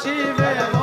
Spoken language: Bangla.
শিবে